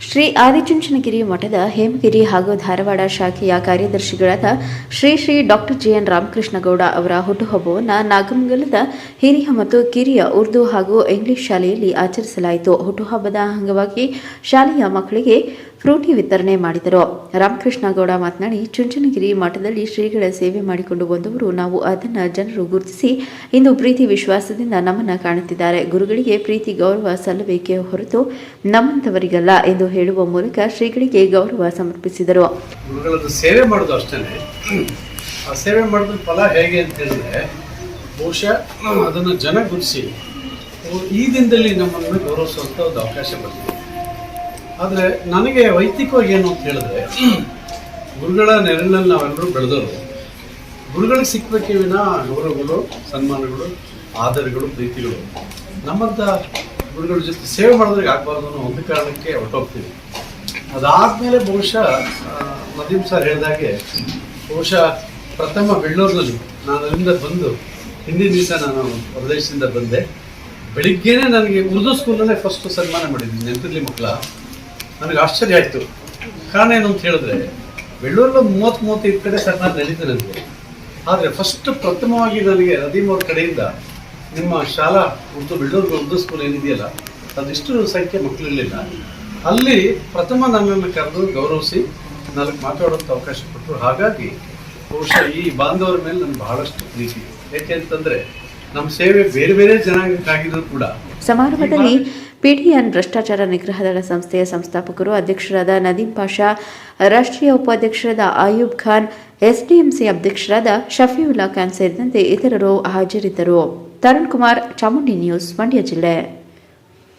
ಶ್ರೀ ಆದಿಚುಂಚನಗಿರಿ ಮಠದ ಹೇಮಗಿರಿ ಹಾಗೂ ಧಾರವಾಡ ಶಾಖೆಯ ಕಾರ್ಯದರ್ಶಿಗಳಾದ Shri Shri doctor G N Ramakrishnagowda ಅವರ ಹುಟ್ಟುಹಬ್ಬವನ್ನು ನಾಗಮಂಗಲದ ಹಿರಿಯ ಮತ್ತು ಕಿರಿಯ ಉರ್ದು ಹಾಗೂ ಇಂಗ್ಲಿಷ್ ಶಾಲೆಯಲ್ಲಿ ಆಚರಿಸಲಾಯಿತು. ಹುಟ್ಟುಹಬ್ಬದ ಅಂಗವಾಗಿ ಶಾಲೆಯ ಮಕ್ಕಳಿಗೆ ಫ್ರೂಟಿ ವಿತರಣೆ ಮಾಡಿದರು. ರಾಮಕೃಷ್ಣಗೌಡ ಮಾತನಾಡಿ, ಚುಂಚನಗಿರಿ ಮಠದಲ್ಲಿ ಶ್ರೀಗಳ ಸೇವೆ ಮಾಡಿಕೊಂಡು ಬಂದವರು. ನಾವು ಅದನ್ನು ಜನರು ಗುರುತಿಸಿ, ಇಂದು ಪ್ರೀತಿ ವಿಶ್ವಾಸದಿಂದ ನಮ್ಮನ್ನು ಕಾಣುತ್ತಿದ್ದಾರೆ. ಗುರುಗಳಿಗೆ ಪ್ರೀತಿ, ಗೌರವ ಸಲ್ಲಬೇಕೇ ಹೊರತು ನಮ್ಮಂಥವರಿಗಲ್ಲ ಎಂದು ಹೇಳುವ ಮೂಲಕ ಶ್ರೀಗಳಿಗೆ ಗೌರವ ಸಮರ್ಪಿಸಿದರು. ಸೇವೆ ಮಾಡೋದು ಅಷ್ಟೇ ಆ ಸೇವೆ ಮಾಡಿದ ಫಲ ಹೇಗೆ ಅಂತ ಹೇಳಿದ್ರೆ, ಬಹುಶಃ ಅದನ್ನು ಜನ ಗುರುತಿಸಿ, ಈ ದಿನದಲ್ಲಿ ನಮ್ಮನ್ನು ಗೌರವಿಸುವಂಥ ಒಂದು ಅವಕಾಶ ಬಂದಿದೆ. ಆದರೆ ನನಗೆ ವೈಯಕ್ತಿಕವಾಗಿ ಏನು ಅಂತ ಹೇಳಿದ್ರೆ ಗುರುಗಳ ನೆರಳಲ್ಲಿ ನಾವೆಲ್ಲರೂ ಬೆಳೆದವರು. ಗುರುಗಳಿಗೆ ಸಿಕ್ಕಬೇಕೇ ವಿನ ಗೌರವಗಳು ಸನ್ಮಾನಗಳು ಆದರಗಳು ಪ್ರೀತಿಗಳು. ನಮ್ಮಂಥ ಗುರುಗಳ ಜೊತೆ ಸೇವೆ ಮಾಡೋದ್ರಿಗೆ ಆಗಬಾರ್ದು ಅನ್ನೋ ಒಂದು ಕಾರಣಕ್ಕೆ ಹೊರಟೋಗ್ತೀವಿ. ಅದಾದಮೇಲೆ ಬಹುಶಃ ಆ, ಮದೀಮ್ ಸರ್ ಹೇಳಿದಾಗೆ ಬಹುಶಃ ಪ್ರಥಮ ಬೆಳ್ಳೂರಿನಲ್ಲಿ ನಾನು ಅಲ್ಲಿಂದ ಬಂದು ಹಿಂದಿನ ದಿವಸ ನಾನು ಪ್ರದೇಶದಿಂದ ಬಂದೆ. ಬೆಳಿಗ್ಗೆನೇ ನನಗೆ ಉರ್ದು ಸ್ಕೂಲಲ್ಲೇ ಫಸ್ಟ್ ಸನ್ಮಾನ ಮಾಡಿದ್ದೀನಿ ನೆನಪಿರಲಿ ಮಕ್ಕಳ. ನನಗೆ ಆಶ್ಚರ್ಯ ಆಯಿತು. ಕಾರಣ ಏನು ಅಂತ ಹೇಳಿದ್ರೆ ಬೆಳ್ಳೂರಲ್ಲಿ ಮೂವತ್ತು ಮೂವತ್ತೈದು ಕಡೆ ಸರ್ಕಾರ ನಡೀತಾ ನನಗೆ. ಆದರೆ ಫಸ್ಟ್ ಪ್ರಥಮವಾಗಿ ನನಗೆ ನದೀಮ್ ಅವ್ರ ಕಡೆಯಿಂದ ನಿಮ್ಮ ಶಾಲಾ ಉರ್ದು ಬೆಳ್ಳೂರು ಉರ್ದು ಸ್ಕೂಲ್ ಏನಿದೆಯಲ್ಲ ಅದಿಷ್ಟು ಸಂಖ್ಯೆ ಮಕ್ಕಳಿರಲಿಲ್ಲ ಅಲ್ಲಿ ಪ್ರಥಮ ನನ್ನನ್ನು ಕರೆದು ಗೌರವಿಸಿ ನನಗೆ ಮಾತಾಡೋಂಥ ಅವಕಾಶ ಕೊಟ್ಟರು. ಹಾಗಾಗಿ ಬಹುಶಃ ಈ ಬಾಂಧವರ ಮೇಲೆ ನನಗೆ ಬಹಳಷ್ಟು ಪ್ರೀತಿ. ಯಾಕೆ ಅಂತಂದರೆ ನಮ್ಮ ಸೇವೆ ಬೇರೆ ಬೇರೆ ಜನಾಂಗಕ್ಕಾಗಿದ್ರು ಕೂಡ ಸಮಾರಂಭದಲ್ಲಿ ಪಿಡಿಎನ್ ಭ್ರಷ್ಟಾಚಾರ ನಿಗ್ರಹ ದಳ ಸಂಸ್ಥೆಯ ಸಂಸ್ಥಾಪಕರು ಅಧ್ಯಕ್ಷರಾದ ನದೀಂ ಪಾಷಾ, ರಾಷ್ಟ್ರೀಯ ಉಪಾಧ್ಯಕ್ಷರಾದ ಆಯೂಬ್ ಖಾನ್, ಎಸ್ಡಿಎಂಸಿ ಅಧ್ಯಕ್ಷರಾದ ಶಫೀವುಲ್ಲಾ ಖಾನ್ ಸೇರಿದಂತೆ ಇತರರು ಹಾಜರಿದ್ದರು. ತರುಣ್ ಕುಮಾರ್, ಚಾಮುಂಡಿ ನ್ಯೂಸ್, ಮಂಡ್ಯ ಜಿಲ್ಲೆ.